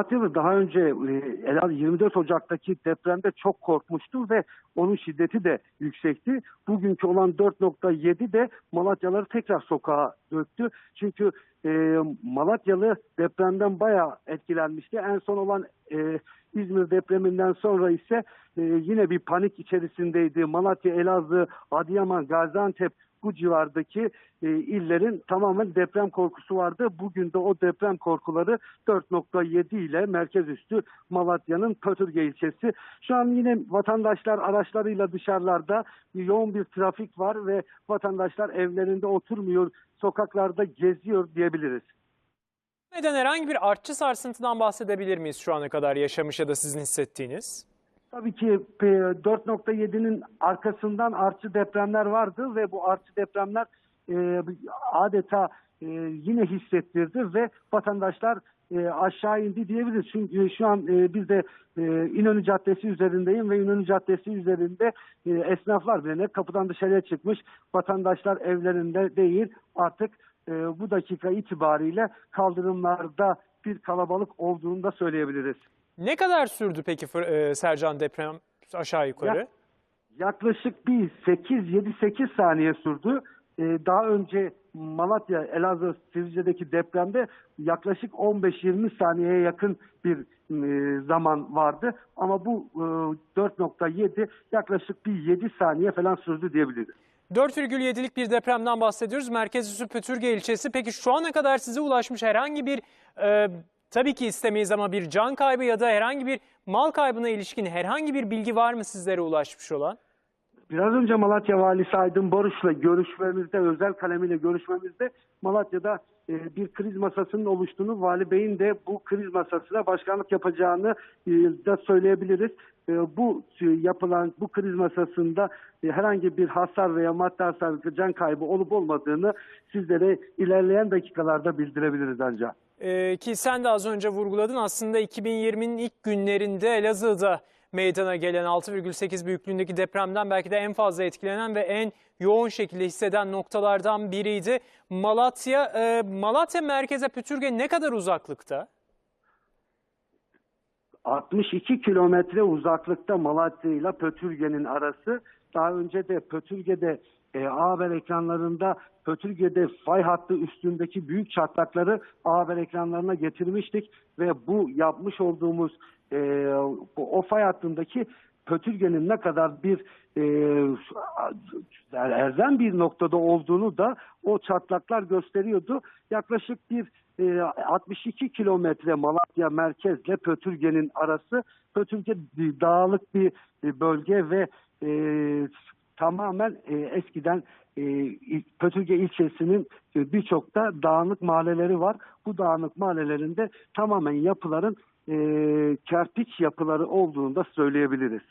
Malatyalı daha önce e, Elazığ 24 Ocak'taki depremde çok korkmuştu ve onun şiddeti de yüksekti. Bugünkü olan 4.7 de Malatyalıları tekrar sokağa döktü. Çünkü e, Malatyalı depremden bayağı etkilenmişti. En son olan e, İzmir depreminden sonra ise e, yine bir panik içerisindeydi. Malatya, Elazığ, Adıyaman, Gaziantep bu civardaki e, illerin tamamen deprem korkusu vardı. Bugün de o deprem korkuları 4.7 ile merkez üstü Malatya'nın Pötürge ilçesi. Şu an yine vatandaşlar araçlarıyla dışarılarda yoğun bir trafik var ve vatandaşlar evlerinde oturmuyor, sokaklarda geziyor diyebiliriz. Neden herhangi bir artçı sarsıntıdan bahsedebilir miyiz şu ana kadar yaşamış ya da sizin hissettiğiniz? Tabii ki e, 4.7'nin arkasından artçı depremler vardı ve bu artçı depremler e, adeta e, yine hissettirdi ve vatandaşlar e, aşağı indi diyebiliriz. Çünkü şu an e, biz de e, İnönü Caddesi üzerindeyim ve İnönü Caddesi üzerinde e, esnaflar bile kapıdan dışarıya çıkmış. Vatandaşlar evlerinde değil artık e, bu dakika itibariyle kaldırımlarda bir kalabalık olduğunu da söyleyebiliriz. Ne kadar sürdü peki e, Sercan deprem aşağı yukarı? Ya- Yaklaşık bir 8-7-8 saniye sürdü. Ee, daha önce Malatya, Elazığ, Sivrice'deki depremde yaklaşık 15-20 saniyeye yakın bir e, zaman vardı. Ama bu e, 4.7 yaklaşık bir 7 saniye falan sürdü diyebiliriz. 4,7'lik bir depremden bahsediyoruz. Merkez üssü Pötürge ilçesi. Peki şu ana kadar size ulaşmış herhangi bir, e, tabii ki istemeyiz ama bir can kaybı ya da herhangi bir mal kaybına ilişkin herhangi bir bilgi var mı sizlere ulaşmış olan? Biraz önce Malatya Valisi Aydın Boruş'la görüşmemizde, özel kalemiyle görüşmemizde Malatya'da e, bir kriz masasının oluştuğunu, Vali Bey'in de bu kriz masasına başkanlık yapacağını e, da söyleyebiliriz. E, bu yapılan bu kriz masasında herhangi bir hasar veya maddi hasar, can kaybı olup olmadığını sizlere ilerleyen dakikalarda bildirebiliriz ancak. Ki sen de az önce vurguladın aslında 2020'nin ilk günlerinde Elazığ'da meydana gelen 6,8 büyüklüğündeki depremden belki de en fazla etkilenen ve en yoğun şekilde hisseden noktalardan biriydi. Malatya, e, Malatya merkeze Pütürge ne kadar uzaklıkta? 62 kilometre uzaklıkta Malatya ile Pötürge'nin arası. Daha önce de Pötürge'de e, A Haber ekranlarında Pötürge'de fay hattı üstündeki büyük çatlakları A Haber ekranlarına getirmiştik ve bu yapmış olduğumuz e, o fay hattındaki Pötürge'nin ne kadar bir e, yani erzem bir noktada olduğunu da o çatlaklar gösteriyordu. Yaklaşık bir e, 62 kilometre Malatya merkezle Pötürge'nin arası. Pötürge dağlık bir e, bölge ve e, tamamen e, eskiden e, Pötürge ilçesinin e, birçok da dağınık mahalleleri var. Bu dağınık mahallelerinde tamamen yapıların e, kerpiç yapıları olduğunu da söyleyebiliriz.